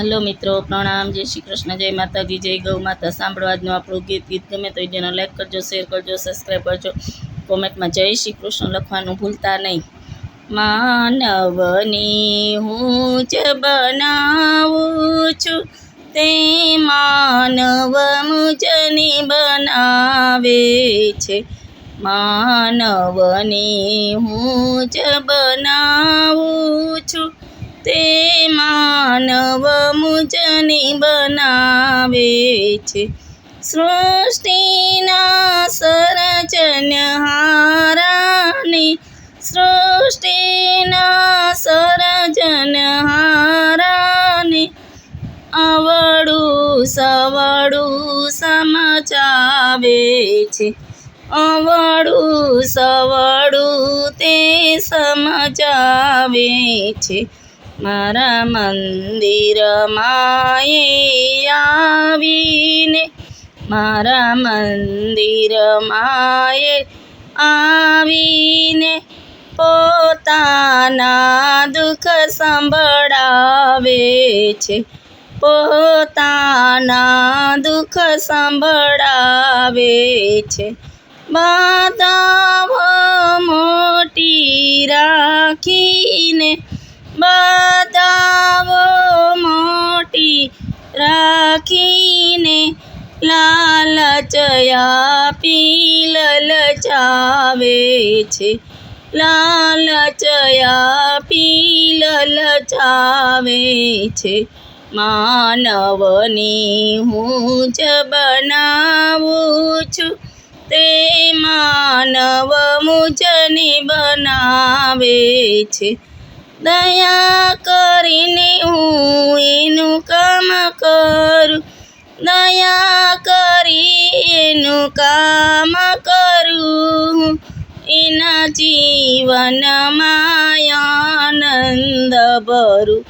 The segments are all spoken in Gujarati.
હલો મિત્રો, પ્રણામ, જય શ્રી કૃષ્ણ, જય માતાજી, જય ગૌ માતા. સાંભળવા આજનું આપણું ગીત ગીત ગમે તો વિડીયોને લાઈક કરજો, શેર કરજો, સબસ્ક્રાઈબ કરજો. કોમેન્ટમાં જય શ્રી કૃષ્ણ લખવાનું ભૂલતા નહીં. માનવની હું જ બનાવું છું, તે માનવ મુજની બનાવે છે. માનવની હું જ બનાવું છું તે માનવ મુજની બનાવે છે. સૃષ્ટિના સરજનહારાની સૃષ્ટિના સરજનહારાની અવળું સવળું સમજાવે છે. અવળું સવળું તે સમજાવે છે. મારા મંદિરમાં આવીને મારા મંદિરમાં આવીને પોતાના દુઃખ સંભળાવે છે પોતાના દુઃખ સંભળાવે છે બાધાઓ મોટી રાખીને બાધાઓ મોટી રાખીને લાલચયા પી લલચાવે છે. લાલચયા પી લલચાવે છે. માનવની હું જ બનાવું છું. તે માનવ મુજની બનાવે છે. દયા કરીને હું એનું કામ કરું. દયા કરી એનું કામ કરું. એના જીવનમાં આનંદ ભરું.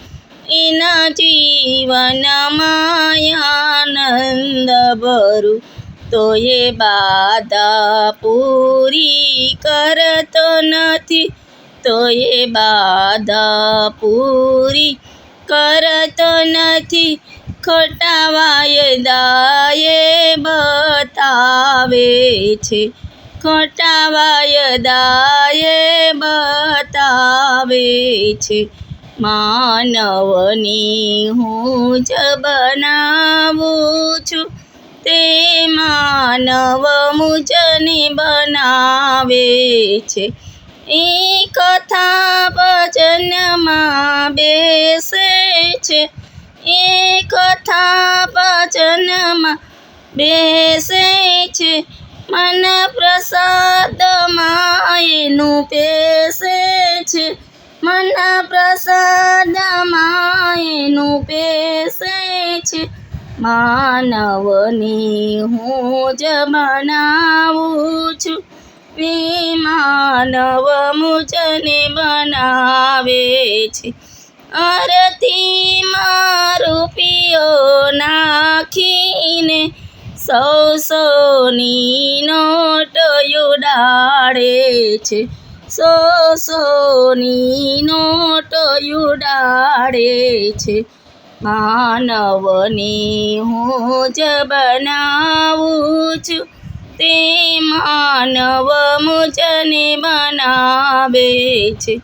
એના જીવનમાં આનંદ ભરું. તો એ બાધા પૂરી કરતો નથી. તો એ બાધા પૂરી કરતો નથી. ખોટા વાયદાએ બતાવે છે. ખોટા વાયદાએ બતાવે છે. માનવની હું જ બનાવું છું. તે માનવ મુજને બનાવે છે. એ કથા ભજનમાં બેસે છે. એ કથા ભજનમાં બેસે છે. મન પ્રસાદમાં એનું પેસે છે. મન પ્રસાદમાં એનું પેસે છે. માનવની હું જ બનાવું છું. માનવ મુજને બનાવે છે. અરતીમાં રૂપિયો નાખીને સૌ સોની નોટ ઉડાડે છે. સો સોની નોટ ઉડાડે છે. માનવની હું જ બનાવું છું. તે માનવ મુજને બનાવે છે.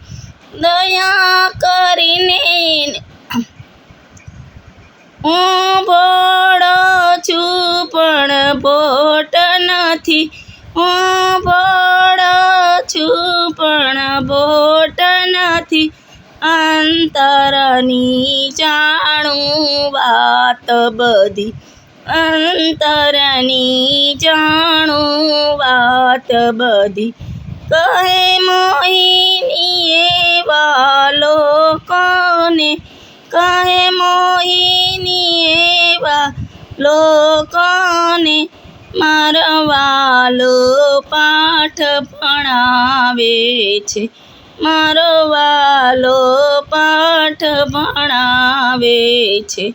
દયા કરીને હું ભોળો છું, પણ ભોટ નથી. હું ભોળો છું, પણ ભોટ નથી. અંતરની જાણું વાત બધી. અંતરની જાણું વાત બધી કહે મોહિનીએ વાલો લોકોને કહે મોહિનીએ વાલો લોકોને મારવાલો પાઠ ભણાવે છે. મારો વાલો પાઠ ભણાવે છે.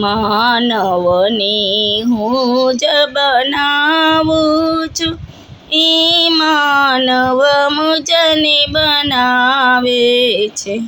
માનવની હું જ બનાવું છું. એ માનવ મુજને બનાવે છે.